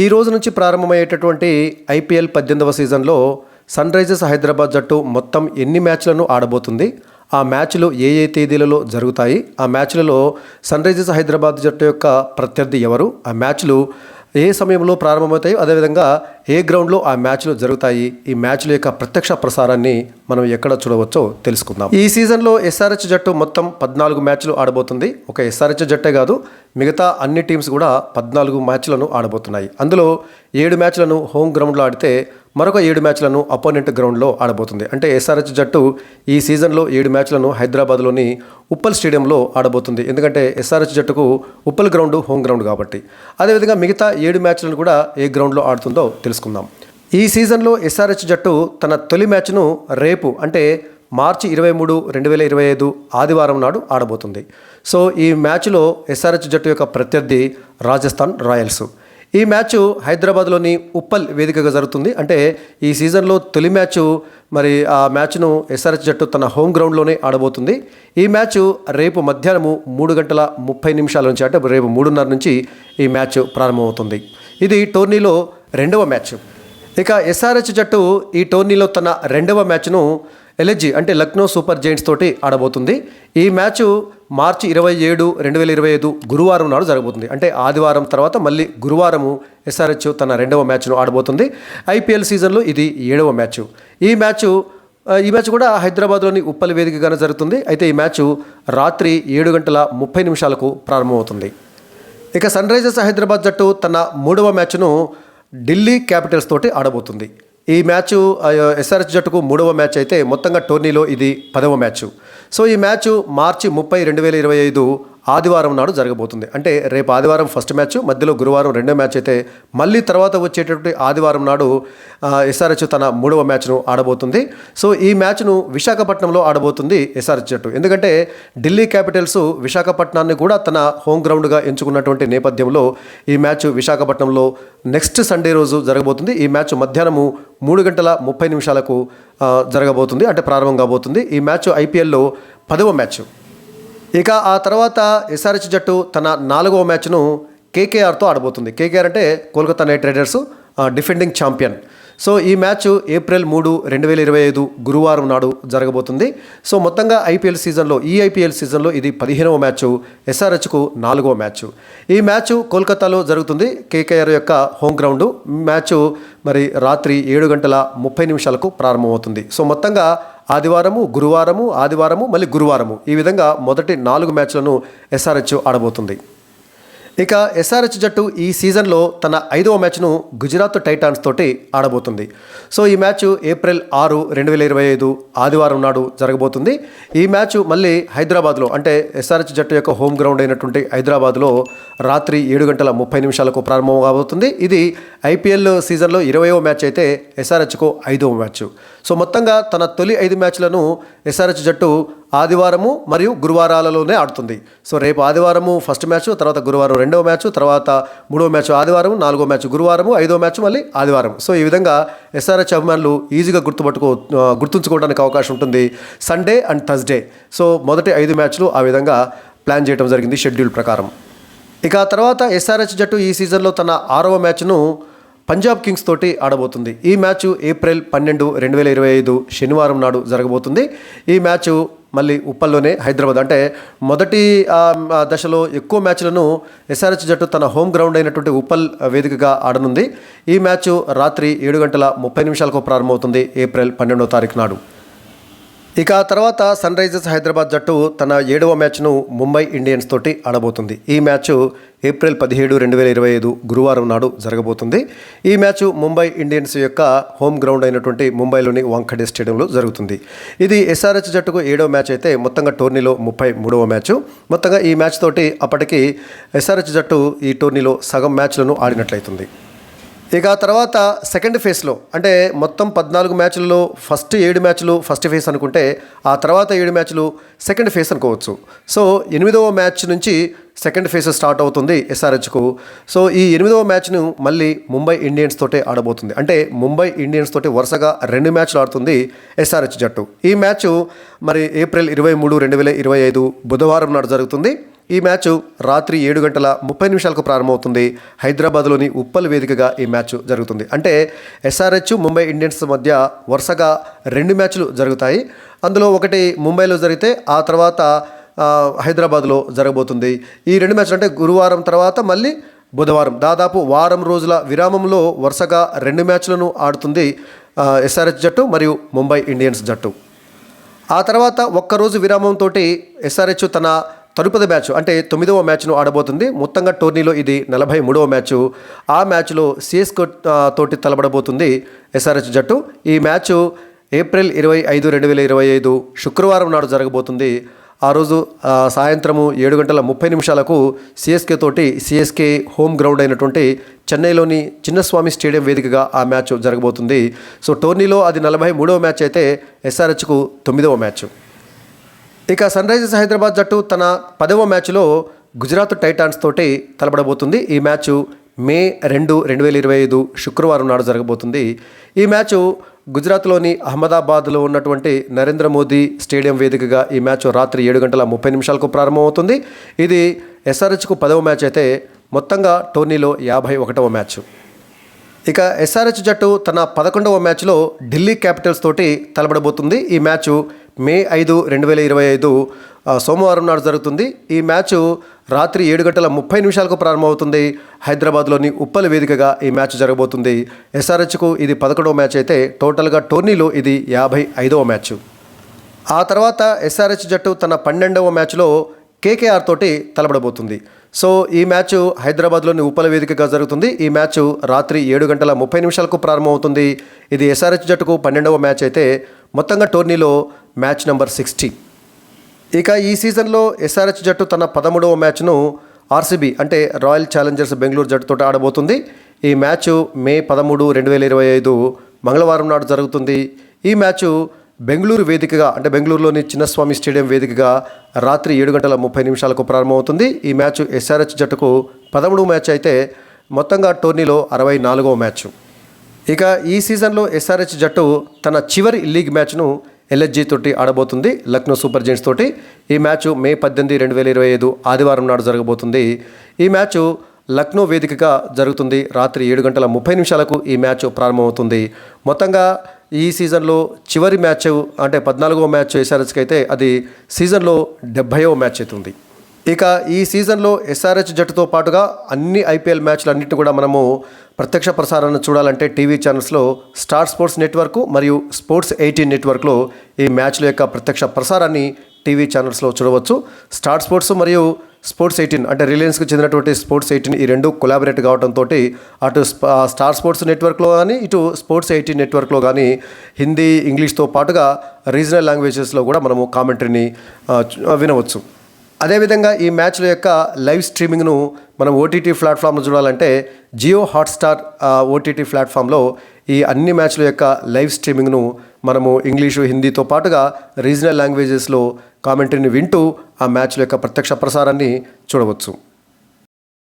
ఈ రోజు నుంచి ప్రారంభమయ్యేటటువంటి ఐపీఎల్ పద్దెనిమిదవ సీజన్లో సన్ రైజర్స్ హైదరాబాద్ జట్టు మొత్తం ఎన్ని మ్యాచ్లను ఆడబోతుంది? ఆ మ్యాచ్లు ఏ ఏ తేదీలలో జరుగుతాయి? ఆ మ్యాచ్లలో సన్ రైజర్స్ హైదరాబాద్ జట్టు యొక్క ప్రత్యర్థి ఎవరు? ఆ మ్యాచ్లు ఏ సమయంలో ప్రారంభమవుతాయో? అదేవిధంగా ఏ గ్రౌండ్లో ఆ మ్యాచ్లు జరుగుతాయి ఈ మ్యాచ్ల యొక్క ప్రత్యక్ష ప్రసారాన్ని మనం ఎక్కడ చూడవచ్చో తెలుసుకుందాం. ఈ సీజన్లో ఎస్ఆర్హెచ్ జట్టు మొత్తం పద్నాలుగు మ్యాచ్లు ఆడబోతుంది. ఒక ఎస్ఆర్హెచ్ జట్టే కాదు మిగతా అన్ని టీమ్స్ కూడా పద్నాలుగు మ్యాచ్లను ఆడబోతున్నాయి. అందులో ఏడు మ్యాచ్లను హోమ్ గ్రౌండ్లో ఆడితే మరొక ఏడు మ్యాచ్లను అపోనెంట్ గ్రౌండ్లో ఆడబోతుంది. అంటే ఎస్ఆర్హెచ్ జట్టు ఈ సీజన్లో ఏడు మ్యాచ్లను హైదరాబాద్లోని ఉప్పల్ స్టేడియంలో ఆడబోతుంది. ఎందుకంటే ఎస్ఆర్హెచ్ జట్టుకు ఉప్పల్ గ్రౌండ్ హోమ్ గ్రౌండ్ కాబట్టి. అదేవిధంగా మిగతా ఏడు మ్యాచ్లను కూడా ఏ గ్రౌండ్లో ఆడుతుందో తెలుసుకుందాం. ఈ సీజన్లో ఎస్ఆర్హెచ్ జట్టు తన తొలి మ్యాచ్ను రేపు అంటే మార్చి ఇరవై మూడు రెండు వేల ఇరవై ఐదు ఆదివారం నాడు ఆడబోతుంది. సో ఈ మ్యాచ్లో ఎస్ఆర్హెచ్ జట్టు యొక్క ప్రత్యర్థి రాజస్థాన్ రాయల్స్. ఈ మ్యాచ్ హైదరాబాద్లోని ఉప్పల్ వేదికగా జరుగుతుంది. అంటే ఈ సీజన్లో తొలి మ్యాచ్ మరి ఆ మ్యాచ్ను ఎస్ఆర్హెచ్ జట్టు తన హోమ్ గ్రౌండ్లోనే ఆడబోతుంది. ఈ మ్యాచ్ రేపు మధ్యాహ్నము మూడు గంటల ముప్పై నిమిషాల నుంచి అంటే రేపు మూడున్నర నుంచి ఈ మ్యాచ్ ప్రారంభమవుతుంది. ఇది టోర్నీలో రెండవ మ్యాచ్. ఇక ఎస్ఆర్హెచ్ జట్టు ఈ టోర్నీలో తన రెండవ మ్యాచ్ను ఎల్ఎస్జి అంటే లక్నో సూపర్ జైంట్స్ తోటి ఆడబోతుంది. ఈ మ్యాచ్ మార్చి ఇరవై ఏడు రెండు వేల ఇరవై ఐదు గురువారం నాడు జరగబోతుంది. అంటే ఆదివారం తర్వాత మళ్ళీ గురువారము ఎస్ఆర్హెచ్ తన రెండవ మ్యాచ్ను ఆడబోతుంది. ఐపీఎల్ సీజన్లో ఇది ఏడవ మ్యాచ్. ఈ మ్యాచ్ ఈ మ్యాచ్ కూడా హైదరాబాద్లోని ఉప్పల్ వేదికగానే జరుగుతుంది. అయితే ఈ మ్యాచ్ రాత్రి ఏడు గంటల ముప్పై నిమిషాలకు ప్రారంభమవుతుంది. ఇక సన్ రైజర్స్ హైదరాబాద్ జట్టు తన మూడవ మ్యాచ్ను ఢిల్లీ క్యాపిటల్స్ తోటి ఆడబోతుంది. ఈ మ్యాచ్ ఎస్ఆర్ఎస్ జట్టుకు మూడవ మ్యాచ్ అయితే మొత్తంగా టోర్నీలో ఇది పదవ మ్యాచ్. సో ఈ మ్యాచ్ మార్చి ముప్పై రెండు వేల ఇరవై ఐదు ఆదివారం నాడు జరగబోతుంది. అంటే రేపు ఆదివారం ఫస్ట్ మ్యాచ్ మధ్యలో గురువారం రెండో మ్యాచ్ అయితే మళ్ళీ తర్వాత వచ్చేటటువంటి ఆదివారం నాడు ఎస్ఆర్హెచ్ తన మూడవ మ్యాచ్ను ఆడబోతుంది. సో ఈ మ్యాచ్ను విశాఖపట్నంలో ఆడబోతుంది ఎస్ఆర్హెచ్ జట్టు. ఎందుకంటే ఢిల్లీ క్యాపిటల్స్ విశాఖపట్నాన్ని కూడా తన హోమ్ గ్రౌండ్గా ఎంచుకున్నటువంటి నేపథ్యంలో ఈ మ్యాచ్ విశాఖపట్నంలో నెక్స్ట్ సండే రోజు జరగబోతుంది. ఈ మ్యాచ్ మధ్యాహ్నము మూడు గంటల ముప్పై నిమిషాలకు జరగబోతుంది. అంటే ప్రారంభం కాబోతుంది. ఈ మ్యాచ్ ఐపీఎల్లో పదవ మ్యాచ్ ఇక ఆ తర్వాత ఎస్ఆర్హెచ్ జట్టు తన నాలుగవ మ్యాచ్ను కేకేఆర్తో ఆడబోతుంది. కేకేఆర్ అంటే Kolkata Knight Riders defending champion. So ఈ మ్యాచ్ ఏప్రిల్ మూడు రెండు వేల ఇరవై ఐదు గురువారం నాడు జరగబోతుంది. సో మొత్తంగా ఐపీఎల్ సీజన్లో ఈ ఐపీఎల్ సీజన్లో ఇది పదిహేనవ మ్యాచ్ ఎస్ఆర్హెచ్కు నాలుగవ మ్యాచ్. ఈ మ్యాచ్ కోల్కతాలో జరుగుతుంది. కేకేఆర్ యొక్క హోమ్ గ్రౌండ్. మ్యాచ్ మరి రాత్రి ఏడు గంటల ముప్పై నిమిషాలకు ప్రారంభమవుతుంది. సో మొత్తంగా ఆదివారము గురువారము ఆదివారము మళ్ళీ గురువారము. ఈ విధంగా మొదటి నాలుగు మ్యాచ్లను ఎస్ఆర్హెచ్ ఆడబోతుంది. ఇక ఎస్ఆర్హెచ్ జట్టు ఈ సీజన్లో తన ఐదవ మ్యాచ్ను గుజరాత్ టైటాన్స్ తోటి ఆడబోతుంది. సో ఈ మ్యాచ్ ఏప్రిల్ ఆరు రెండు వేల ఇరవై ఐదు ఆదివారం నాడు జరగబోతుంది. ఈ మ్యాచ్ మళ్ళీ హైదరాబాద్లో అంటే ఎస్ఆర్హెచ్ జట్టు యొక్క హోమ్ గ్రౌండ్ అయినటువంటి హైదరాబాద్లో రాత్రి ఏడు గంటల ముప్పై నిమిషాలకు ప్రారంభం కాబోతుంది. ఇది ఐపీఎల్ సీజన్లో ఇరవయో మ్యాచ్ అయితే ఎస్ఆర్హెచ్కు ఐదవ మ్యాచ్. సో మొత్తంగా తన తొలి ఐదు మ్యాచ్లను ఎస్ఆర్హెచ్ జట్టు ఆదివారము మరియు గురువారాలలోనే ఆడుతుంది. సో రేపు ఆదివారము ఫస్ట్ మ్యాచ్ తర్వాత గురువారం రెండవ మ్యాచ్ తర్వాత మూడవ మ్యాచ్ ఆదివారం నాలుగో మ్యాచ్ గురువారము ఐదో మ్యాచ్ మళ్ళీ ఆదివారం. సో ఈ విధంగా ఎస్ఆర్హెచ్ అభిమానులు ఈజీగా గుర్తుపట్టుకో గుర్తుంచుకోవడానికి అవకాశం ఉంటుంది సండే అండ్ థర్స్డే సో మొదటి ఐదు మ్యాచ్లు ఆ విధంగా ప్లాన్ చేయడం జరిగింది షెడ్యూల్ ప్రకారం. ఇక తర్వాత ఎస్ఆర్హెచ్ జట్టు ఈ సీజన్లో తన ఆరవ మ్యాచ్ను పంజాబ్ కింగ్స్ తోటి ఆడబోతుంది. ఈ మ్యాచ్ ఏప్రిల్ పన్నెండు రెండు వేల ఇరవై ఐదు శనివారం నాడు జరగబోతుంది. ఈ మ్యాచ్ మళ్ళీ ఉప్పల్లోనే హైదరాబాద్. అంటే మొదటి దశలో ఎక్కువ మ్యాచ్లను ఎస్ఆర్హెచ్ జట్టు తన హోమ్ గ్రౌండ్ అయినటువంటి ఉప్పల్ వేదికగా ఆడనుంది. ఈ మ్యాచ్ రాత్రి ఏడు గంటల ముప్పై నిమిషాలకు ప్రారంభమవుతుంది. ఏప్రిల్ పన్నెండవ తారీఖు నాడు. ఇక తర్వాత సన్ రైజర్స్ హైదరాబాద్ జట్టు తన ఏడవ మ్యాచ్ను ముంబై ఇండియన్స్ తోటి ఆడబోతుంది. ఈ మ్యాచ్ ఏప్రిల్ పదిహేడు రెండు వేల ఇరవై ఐదు గురువారం నాడు జరగబోతుంది. ఈ మ్యాచ్ ముంబై ఇండియన్స్ యొక్క హోమ్ గ్రౌండ్ అయినటువంటి ముంబైలోని వాంఖడే స్టేడియంలో జరుగుతుంది. ఇది ఎస్ఆర్హెచ్ జట్టుకు ఏడవ మ్యాచ్ అయితే మొత్తంగా టోర్నీలో ముప్పై మూడవ మ్యాచ్. మొత్తంగా ఈ మ్యాచ్ తోటి అప్పటికి ఎస్ఆర్హెచ్ జట్టు ఈ టోర్నీలో సగం మ్యాచ్లను ఆడినట్లయితుంది. ఇక ఆ తర్వాత సెకండ్ ఫేజ్లో అంటే మొత్తం పద్నాలుగు మ్యాచ్లలో ఫస్ట్ ఏడు మ్యాచ్లు ఫస్ట్ ఫేజ్ అనుకుంటే ఆ తర్వాత ఏడు మ్యాచ్లు సెకండ్ ఫేజ్ అనుకోవచ్చు. సో ఎనిమిదవ మ్యాచ్ నుంచి సెకండ్ ఫేజ్ స్టార్ట్ అవుతుంది ఎస్ఆర్హెచ్కు సో ఈ ఎనిమిదవ మ్యాచ్ను మళ్ళీ ముంబై ఇండియన్స్ తోటే ఆడబోతుంది. అంటే ముంబై ఇండియన్స్ తోటి వరుసగా రెండు మ్యాచ్లు ఆడుతుంది ఎస్ఆర్హెచ్ జట్టు. ఈ మ్యాచ్ మరి ఏప్రిల్ ఇరవై మూడు రెండు వేల ఇరవై ఐదు బుధవారం నాడు జరుగుతుంది. ఈ మ్యాచ్ రాత్రి ఏడు గంటల ముప్పై నిమిషాలకు ప్రారంభమవుతుంది. హైదరాబాద్లోని ఉప్పల్ వేదికగా ఈ మ్యాచ్ జరుగుతుంది. అంటే ఎస్ఆర్హెచ్ ముంబై ఇండియన్స్ మధ్య వరుసగా రెండు మ్యాచ్లు జరుగుతాయి. అందులో ఒకటి ముంబైలో జరిగితే ఆ తర్వాత హైదరాబాద్లో జరగబోతుంది. ఈ రెండు మ్యాచ్లు అంటే గురువారం తర్వాత మళ్ళీ బుధవారం. దాదాపు వారం రోజుల విరామంలో వరుసగా రెండు మ్యాచ్లను ఆడుతుంది ఎస్ఆర్హెచ్ జట్టు మరియు ముంబై ఇండియన్స్ జట్టు. ఆ తర్వాత ఒక్కరోజు విరామంతో ఎస్ఆర్హెచ్ తన తదుపరి మ్యాచ్ అంటే తొమ్మిదవ మ్యాచ్ను ఆడబోతుంది. మొత్తంగా టోర్నీలో ఇది నలభై మూడవ మ్యాచ్. ఆ మ్యాచ్లో సిఎస్కో తోటి తలబడబోతుంది ఎస్ఆర్హెచ్ జట్టు. ఈ మ్యాచ్ ఏప్రిల్ ఇరవై ఐదు రెండు వేల ఇరవై ఐదు శుక్రవారం నాడు జరగబోతుంది. ఆ రోజు సాయంత్రము ఏడు గంటల ముప్పై నిమిషాలకు సిఎస్కే తోటి సిఎస్కే హోమ్ గ్రౌండ్ అయినటువంటి చెన్నైలోని చిన్నస్వామి స్టేడియం వేదికగా ఆ మ్యాచ్ జరగబోతుంది. సో టోర్నీలో అది నలభై మూడవ మ్యాచ్ అయితే ఎస్ఆర్హెచ్కు తొమ్మిదవ మ్యాచ్. ఇక సన్ రైజర్స్ హైదరాబాద్ జట్టు తన పదవ మ్యాచ్లో గుజరాత్ టైటాన్స్ తోటి తలపడబోతుంది. ఈ మ్యాచ్ మే రెండు రెండు వేల ఇరవై ఐదు శుక్రవారం నాడు జరగబోతుంది. ఈ మ్యాచ్ గుజరాత్లోని అహ్మదాబాద్లో ఉన్నటువంటి నరేంద్ర మోదీ స్టేడియం వేదికగా ఈ మ్యాచ్ రాత్రి ఏడు గంటల ముప్పై నిమిషాలకు ప్రారంభమవుతుంది. ఇది ఎస్ఆర్హెచ్కు పదవ మ్యాచ్ అయితే మొత్తంగా టోర్నీలో యాభై ఒకటవ మ్యాచ్. ఇక ఎస్ఆర్హెచ్ జట్టు తన పదకొండవ మ్యాచ్లో ఢిల్లీ క్యాపిటల్స్ తోటి తలబడబోతుంది ఈ మ్యాచ్ మే ఐదు రెండు వేల ఇరవై ఐదు సోమవారం నాడు జరుగుతుంది. ఈ మ్యాచ్ రాత్రి ఏడు గంటల ముప్పై నిమిషాలకు ప్రారంభమవుతుంది. హైదరాబాద్లోని ఉప్పల్ వేదికగా ఈ మ్యాచ్ జరగబోతుంది. ఎస్ఆర్హెచ్కు ఇది పదకొండవ మ్యాచ్ అయితే టోటల్గా టోర్నీలో ఇది యాభై ఐదవ మ్యాచ్. ఆ తర్వాత ఎస్ఆర్హెచ్ జట్టు తన పన్నెండవ మ్యాచ్లో కేకేఆర్ తోటి తలబడబోతుంది సో ఈ మ్యాచ్ హైదరాబాద్లోని ఉప్పల వేదికగా జరుగుతుంది. ఈ మ్యాచ్ రాత్రి ఏడు గంటల ముప్పై నిమిషాలకు ప్రారంభమవుతుంది. ఇది ఎస్ఆర్హెచ్ జట్టుకు పన్నెండవ మ్యాచ్ అయితే మొత్తంగా టోర్నీలో మ్యాచ్ నెంబర్ సిక్స్టీ. ఇక ఈ సీజన్లో ఎస్ఆర్హెచ్ జట్టు తన పదమూడవ మ్యాచ్ను ఆర్సీబీ అంటే రాయల్ ఛాలెంజర్స్ బెంగళూరు జట్టుతో ఆడబోతుంది. ఈ మ్యాచ్ మే పదమూడు రెండు వేల ఇరవై ఐదు మంగళవారం నాడు జరుగుతుంది. ఈ మ్యాచ్ బెంగళూరు వేదికగా అంటే బెంగళూరులోని చిన్నస్వామి స్టేడియం వేదికగా రాత్రి ఏడు గంటల ముప్పై నిమిషాలకు ప్రారంభమవుతుంది. ఈ మ్యాచ్ ఎస్ఆర్హెచ్ జట్టుకు పదమూడవ మ్యాచ్ అయితే మొత్తంగా టోర్నీలో అరవై నాలుగవ మ్యాచ్. ఇక ఈ సీజన్లో ఎస్ఆర్హెచ్ జట్టు తన చివరి లీగ్ మ్యాచ్ను ఎల్ఎస్జీ తోటి ఆడబోతుంది. లక్నో సూపర్ జెంట్స్ తోటి ఈ మ్యాచ్ మే పద్దెనిమిది రెండు వేల ఇరవై ఐదు ఆదివారం నాడు జరగబోతుంది. ఈ మ్యాచ్ లక్నో వేదికగా జరుగుతుంది. రాత్రి ఏడు గంటల ముప్పై నిమిషాలకు ఈ మ్యాచ్ ప్రారంభమవుతుంది. మొత్తంగా ఈ సీజన్లో చివరి మ్యాచ్ అంటే పద్నాలుగో మ్యాచ్ ఎస్ఆర్హెచ్కి అయితే అది సీజన్లో డెబ్భైవ మ్యాచ్ అవుతుంది. ఇక ఈ సీజన్లో ఎస్ఆర్హెచ్ జట్టుతో పాటుగా అన్ని ఐపీఎల్ మ్యాచ్లు అన్నింటిని కూడా మనము ప్రత్యక్ష ప్రసారాన్ని చూడాలంటే టీవీ ఛానల్స్లో స్టార్ స్పోర్ట్స్ నెట్వర్క్ మరియు స్పోర్ట్స్ ఎయిటీన్ నెట్వర్క్లో ఈ మ్యాచ్ల యొక్క ప్రత్యక్ష ప్రసారాన్ని టీవీ ఛానల్స్లో చూడవచ్చు. స్టార్ స్పోర్ట్స్ మరియు స్పోర్ట్స్ ఎయిటీన్ అంటే రిలయన్స్కి చెందినటువంటి స్పోర్ట్స్ ఎయిటీన్ ఈ రెండు కొలాబరేట్ కావడంతో అటు స్టార్ స్పోర్ట్స్ నెట్వర్క్లో కానీ ఇటు స్పోర్ట్స్ ఎయిటీన్ నెట్వర్క్లో కానీ హిందీ ఇంగ్లీష్తో పాటుగా రీజనల్ లాంగ్వేజెస్లో కూడా మనము కామెంటరీని వినవచ్చు. అదేవిధంగా ఈ మ్యాచ్ల యొక్క లైవ్ స్ట్రీమింగ్ను మనం ఓటీటీ ప్లాట్ఫామ్లో చూడాలంటే జియో హాట్స్టార్ ఓటీటీ ప్లాట్ఫామ్లో ఈ అన్ని మ్యాచ్ల యొక్క లైవ్ స్ట్రీమింగ్ను మనము ఇంగ్లీషు హిందీతో పాటుగా రీజనల్ లాంగ్వేజెస్లో కామెంటరీని వింటూ ఆ మ్యాచ్ల యొక్క ప్రత్యక్ష ప్రసారాన్ని చూడవచ్చు.